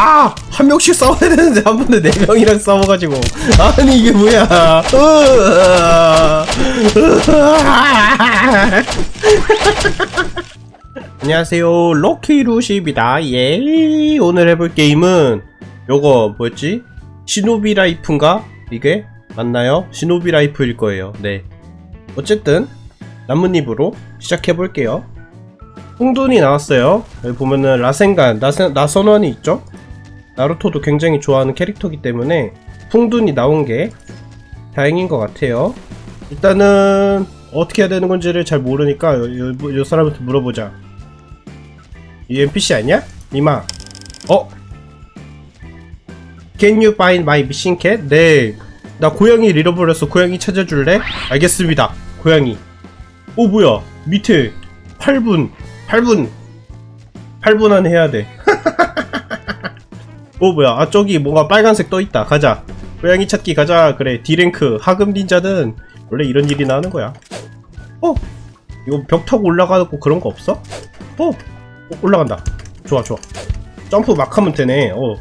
아! 한 명씩 싸워야 되는데 한 번에 네 명이랑 싸워가지고 아니 이게 뭐야. 안녕하세요 럭키루시입니다 예 오늘 해볼 게임은 요거 뭐였지? 시노비 라이프인가? 이게? 맞나요? 시노비 라이프일 거예요 네 어쨌든 나뭇잎으로 시작해볼게요 홍돈이 나왔어요 여기 보면은 라센간 나세, 나선원이 있죠? 나루토도 굉장히 좋아하는 캐릭터이기 때문에 풍둔이 나온 게 다행인 것 같아요 일단은 어떻게 해야 되는 건지를 잘 모르니까 요, 요, 요 사람한테 물어보자 이 NPC 아니야? 이마 어? Can you find my missing cat? 네. 나 고양이 잃어버렸어. 고양이 찾아줄래? 알겠습니다. 고양이. 오, 뭐야. 밑에 8분. 8분. 8분 안에 해야 돼. 오, 뭐야. 아, 저기 뭔가 빨간색 떠있다. 가자. 고양이 찾기 가자. 그래. D랭크. 하급 닌자는 원래 이런 일이 나는 거야. 어? 이거 벽 타고 올라가고 그런 거 없어? 어? 어, 올라간다. 좋아, 좋아. 점프 막 하면 되네. 어.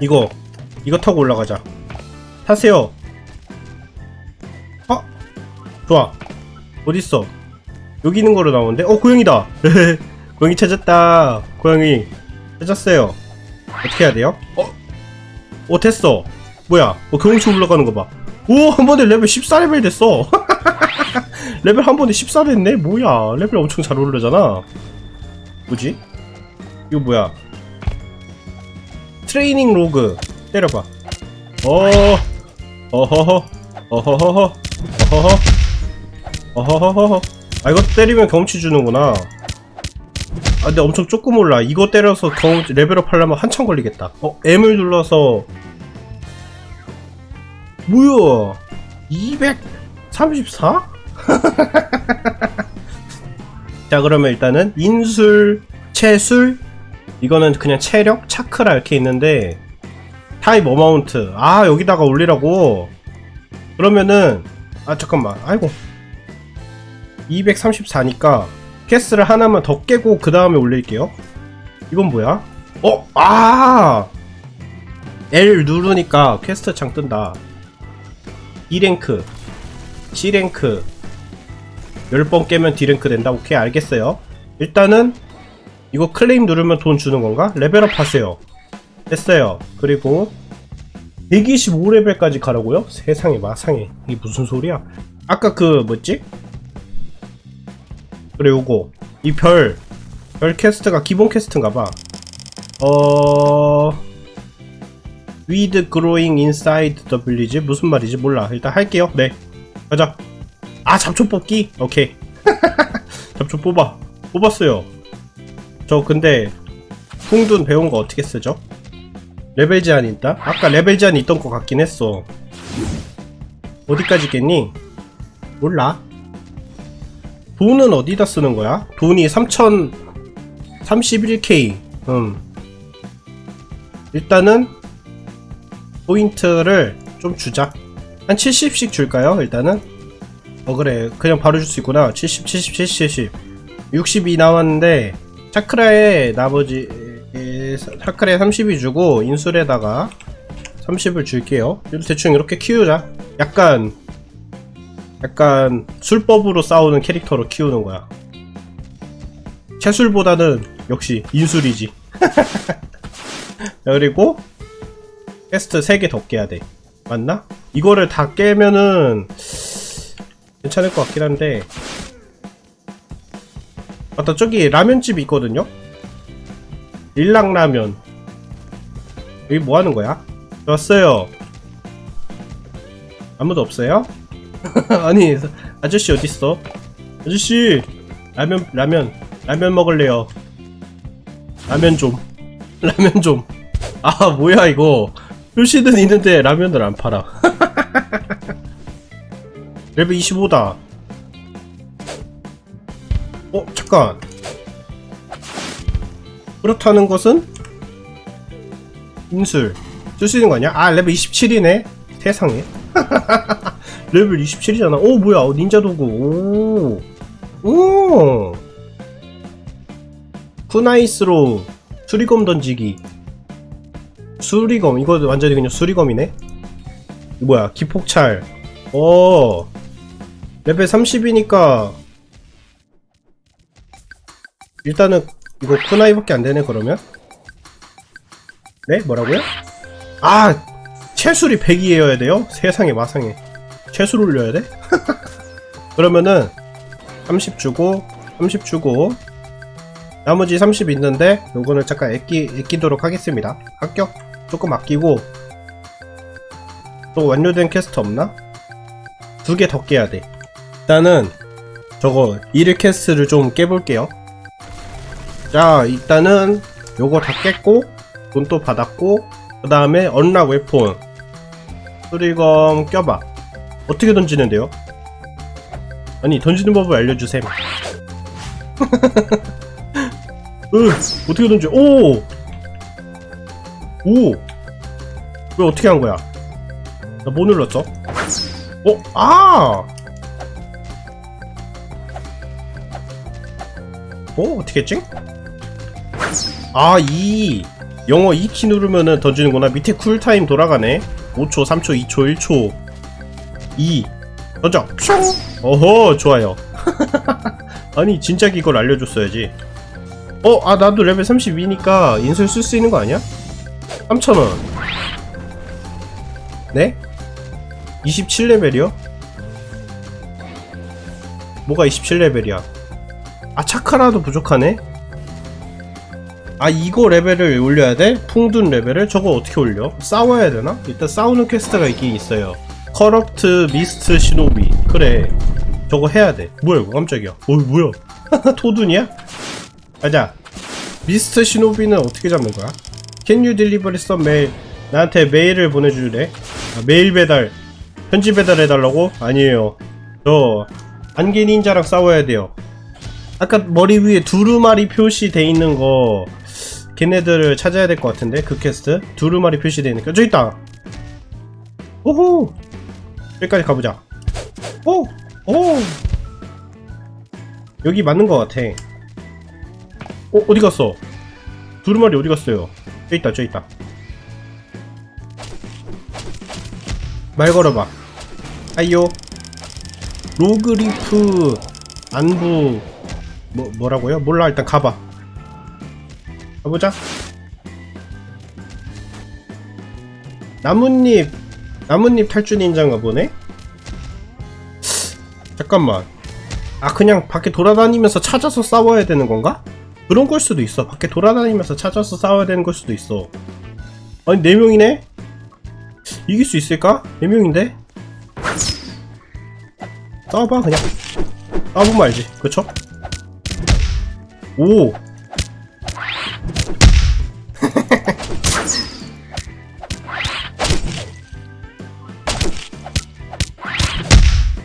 이거 이거 타고 올라가자. 타세요. 어? 좋아. 어딨어? 여기 있는 거로 나오는데? 어, 고양이다! 고양이 찾았다. 고양이. 찾았어요. 어떻게 해야 돼요? 어? 어, 됐어. 뭐야? 어, 경험치 올라가는 거 봐. 오, 한 번에 레벨 14레벨 됐어. 레벨 한 번에 14 됐네? 뭐야. 레벨 엄청 잘 오르잖아. 뭐지? 이거 뭐야? 트레이닝 로그. 때려봐. 어, 어허허, 어허허허, 어허허, 어허허허. 아, 이거 때리면 경험치 주는구나. 아, 근데 엄청 조금 올라. 이거 때려서 경험 레벨업 하려면 한참 걸리겠다. 어, M을 눌러서. 뭐야? 234? 자, 그러면 일단은 인술, 체술, 이거는 그냥 체력, 차크라 이렇게 있는데 타입 어마운트 아 여기다가 올리라고 그러면은 아 잠깐만 아이고 234니까 캐스를 하나만 더 깨고 그 다음에 올릴게요 이건 뭐야? 어? 아 L 누르니까 퀘스트 창 뜬다 2랭크 C랭크 10번 깨면 D랭크 된다 오케이 알겠어요 일단은 이거 클레임 누르면 돈 주는 건가? 레벨업 하세요 됐어요. 그리고 125레벨까지 가라고요? 세상에 마상에 이게 무슨 소리야? 아까 그 뭐지? 그래 요거 이 별별 캐스트가 기본 캐스트인가봐. 어 Weed growing inside the village 무슨 말이지 몰라. 일단 할게요. 네 가자. 아 잡초 뽑기? 오케이. 잡초 뽑아. 뽑았어요. 저 근데 풍둔 배운 거 어떻게 쓰죠? 레벨 제한이 있다? 아까 레벨 제한이 있던 것 같긴 했어. 어디까지 있겠니? 몰라. 돈은 어디다 쓰는 거야? 돈이 3000, 31k. 음. 일단은, 포인트를 좀 주자. 한 70씩 줄까요? 일단은? 어, 그래. 그냥 바로 줄 수 있구나. 70, 70, 70, 70. 62 나왔는데, 차크라에 나머지, 에, 차크라에 30이 주고, 인술에다가 30을 줄게요. 대충 이렇게 키우자. 약간, 약간, 술법으로 싸우는 캐릭터로 키우는 거야. 채술보다는 역시 인술이지. 그리고, 퀘스트 3개 더 깨야 돼. 맞나? 이거를 다 깨면은, 괜찮을 것 같긴 한데, 맞다, 저기 라면집이 있거든요? 일랑라면. 여기 뭐 하는 거야? 왔어요. 아무도 없어요? 아니, 아저씨 어딨어? 아저씨! 라면, 라면, 라면 먹을래요. 라면 좀. 라면 좀. 아, 뭐야, 이거. 표시는 있는데 라면을 안 팔아. 레벨 25다. 어, 잠깐. 그렇다는 것은 인술 쓸 수 있는 거 아니야? 아 레벨 27이네 세상에 레벨 27이잖아. 오 뭐야. 어, 닌자 도구. 오오. 쿠나이스로 수리검 던지기. 수리검. 이거 완전히 그냥 수리검이네? 뭐야. 기폭찰. 오 레벨 30이니까 일단은 이거 쿠나이밖에 안 되네 그러면? 네? 뭐라고요? 아! 채술이 100이어야 돼요? 세상에 마상에 채술 올려야 돼? 그러면은 30 주고 30 주고 나머지 30 있는데 요거는 잠깐 아끼, 아끼도록 하겠습니다. 합격 조금 아끼고. 또 완료된 퀘스트 없나? 두 개 더 깨야 돼. 일단은 저거 1일 퀘스트를 좀 깨볼게요. 자 일단은 요거 다 깼고 돈 또 받았고 그 다음에 언락 웨폰. 수리검 껴봐 어떻게 던지는데요? 아니 던지는 법을 알려주셈 으 어떻게 던져 오! 오! 왜 어떻게 한 거야? 나 뭐 눌렀죠? 어? 아! 어? 어떻게 했지? 아, 2. 영어 2키 누르면은 던지는구나. 밑에 쿨타임 돌아가네. 5초, 3초, 2초, 1초. 2. 던져. 뿅! 어허, 좋아요. 아니, 진작 이걸 알려줬어야지. 어, 아, 나도 레벨 32니까 인술 쓸 수 있는 거 아니야? 3,000원. 네? 27레벨이요? 뭐가 27레벨이야? 아, 차카라도 부족하네? 아, 이거 레벨을 올려야 돼? 풍둔 레벨을? 저거 어떻게 올려? 싸워야 되나? 일단 싸우는 퀘스트가 있긴 있어요. 커럽트 미스트 시노비. 그래. 저거 해야 돼. 뭐야, 이거 깜짝이야. 어, 뭐야? 토둔이야? 가자. 미스트 시노비는 어떻게 잡는 거야? Can you deliver some mail? 나한테 메일을 보내줄래? 아, 메일 배달. 편지 배달해달라고? 아니에요. 저 안개 닌자랑 싸워야 돼요. 아까 머리 위에 두루마리 표시돼 있는 거 걔네들을 찾아야 될 것 같은데 그 퀘스트 두루마리 표시돼 있는 거 저기 있다. 오호 여기까지 가보자. 오 오. 여기 맞는 것 같아. 어 어디 갔어? 두루마리 어디 갔어요? 저기 있다 저기 있다. 말 걸어봐. 아이요. 로그리프 안부 뭐 뭐라고요? 몰라 일단 가봐. 가보자. 나뭇잎 나뭇잎 닌자인가 보네. 잠깐만. 아 그냥 밖에 돌아다니면서 찾아서 싸워야 되는 건가? 그런 걸 수도 있어. 밖에 돌아다니면서 찾아서 싸워야 되는 걸 수도 있어. 아니 네 명이네? 이길 수 있을까? 네 명인데? 싸워봐 그냥 싸워보면 알지 그쵸? 오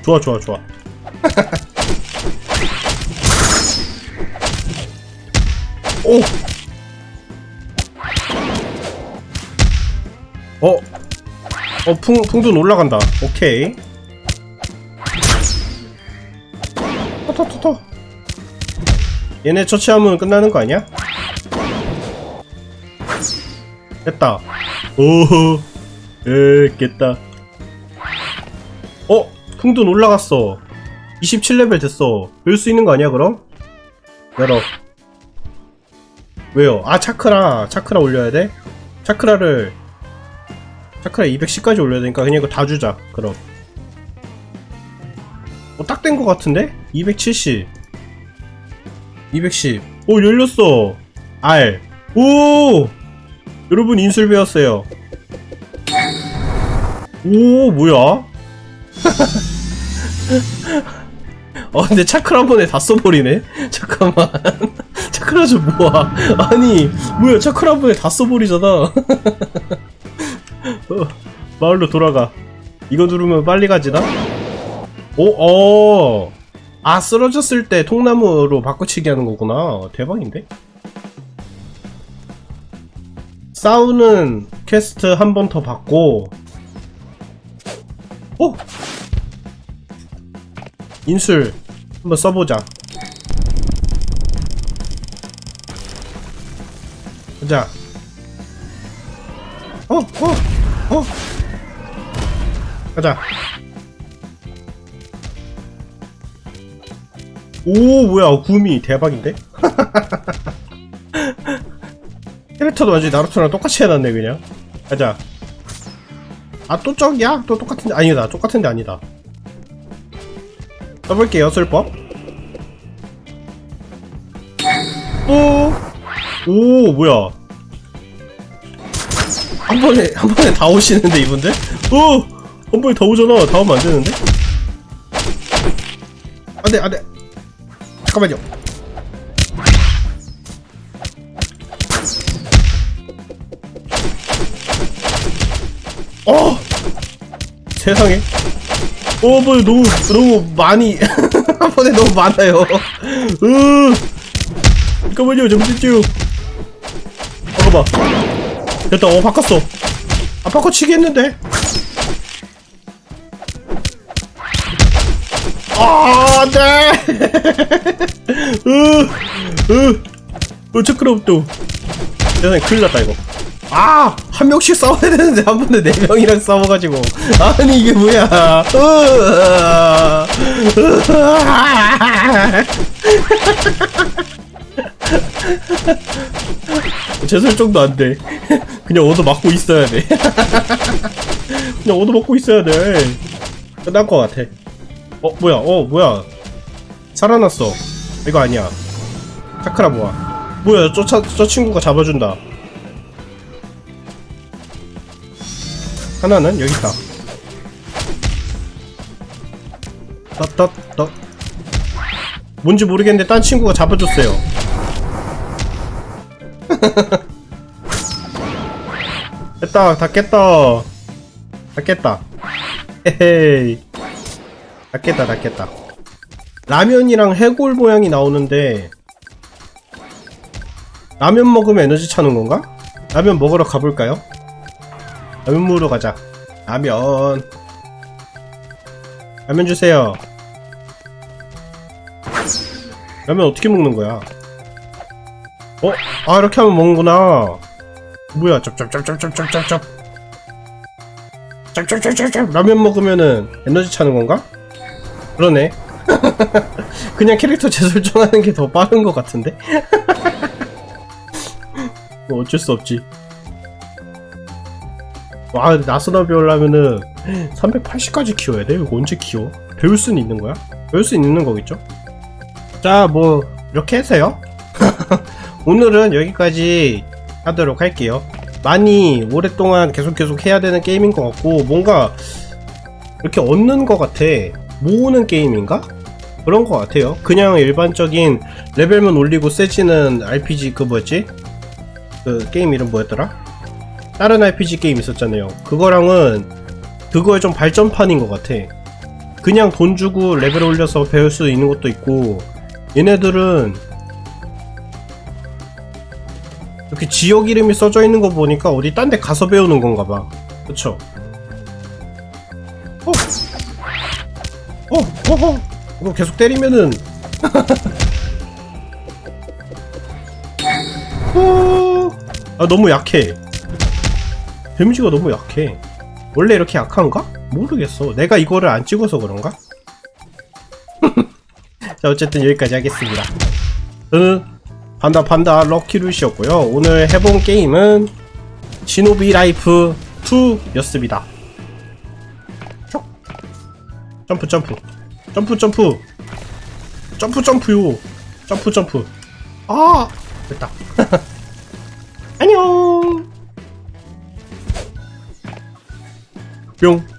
좋아 좋아 좋아 오! 어? 어, 풍, 풍둔 올라간다. 오케이. 터터터터. 얘네 처치하면 끝나는 거 아니야? 됐다. 오호. 에, 깼다. 어? 풍둔 올라갔어. 27레벨 됐어. 열 수 있는 거 아니야, 그럼? 열어. 왜요? 아, 차크라. 차크라 올려야 돼? 차크라를 차크라 210까지 올려야 되니까 그냥 이거 다 주자 그럼 어, 딱 된 거 같은데? 270 210 오 열렸어 R 오 여러분 인술 배웠어요 오 뭐야 어 근데 차크라 한 번에 다 써버리네 잠깐만 차크라 좀 모아 아니 뭐야 차크라 한 번에 다 써버리잖아 어, 마을로 돌아가. 이거 누르면 빨리 가지나? 오, 어. 아, 쓰러졌을 때 통나무로 바꿔치기 하는 거구나. 대박인데? 싸우는 퀘스트 한 번 더 받고, 오! 인술 한번 써보자. 가자. 어, 어, 어. 가자. 오, 뭐야, 구미 대박인데? 캐릭터도 완전히 나루토랑 똑같이 해놨네, 그냥. 가자. 아, 또 저기야? 또 똑같은데? 아니다, 똑같은데 아니다. 써볼게요, 술법. 오, 오, 뭐야. 한 번에, 한 번에 다 오시는데, 이분들? 오! 한 번에 다 오잖아. 다 오면 안 되는데? 안 돼, 안 돼. 잠깐만요. 어! 세상에. 어, 뭐, 너무, 너무 많이, 한 번에 너무 많아요. 으 잠깐만요, 잠시만요. 잠깐만. 됐다, 어, 바꿨어. 아, 바꿔치기 했는데. 아, 안 돼! 으, 으, 어, 체크롭도. 세상에, 큰일 났다, 이거. 아! 한 명씩 싸워야 되는데, 한 번에 네 명이랑 싸워가지고. 아니, 이게 뭐야. 으, 제 설정도 안 돼. 그냥 얻어 맞고 있어야 돼. 그냥 얻어 맞고 있어야 돼. 끝날 것 같아. 어, 뭐야, 어, 뭐야. 살아났어. 이거 아니야. 차크라 뭐야. 뭐야, 저, 차, 저 친구가 잡아준다. 하나는 여기 있다. 떴. 뭔지 모르겠는데 딴 친구가 잡아줬어요. 됐다, 다 깼다. 다 깼다. 헤헤이. 다 깼다, 다 깼다. 라면이랑 해골 모양이 나오는데, 라면 먹으면 에너지 차는 건가? 라면 먹으러 가볼까요? 라면 먹으러 가자. 라면. 라면 주세요. 라면 어떻게 먹는 거야? 어? 아, 이렇게 하면 먹는구나. 뭐야, 짭짭짭짭짭짭짭짭. 짭짭짭짭짭. 라면 먹으면은 에너지 차는 건가? 그러네. 그냥 캐릭터 재설정하는 게 더 빠른 것 같은데? 뭐 어쩔 수 없지. 와, 나스나 배우려면은 380까지 키워야 돼? 이거 언제 키워? 배울 수는 있는 거야? 배울 수 있는 거겠죠? 자, 뭐, 이렇게 해서요. 오늘은 여기까지 하도록 할게요. 많이 오랫동안 계속 계속 해야 되는 게임인 것 같고, 뭔가 이렇게 얻는 것 같아. 모으는 게임인가? 그런 것 같아요. 그냥 일반적인 레벨만 올리고 세지는 RPG 그 뭐였지? 그 게임 이름 뭐였더라? 다른 RPG 게임 있었잖아요. 그거랑은 그거의 좀 발전판인 것 같아. 그냥 돈 주고 레벨 올려서 배울 수 있는 것도 있고 얘네들은 이렇게 지역 이름이 써져 있는 거 보니까 어디 딴 데 가서 배우는 건가 봐. 그쵸? 어? 어? 어? 어? 이거 계속 때리면은 어... 아 너무 약해. 데미지가 너무 약해. 원래 이렇게 약한가? 모르겠어. 내가 이거를 안 찍어서 그런가? 자, 어쨌든 여기까지 하겠습니다. 저는 판다 판다 럭키루시였고요. 오늘 해본 게임은 시노비 라이프 2였습니다. 점프 점프 점프 점프 점프 점프요 점프 점프 아 됐다 안녕 뿅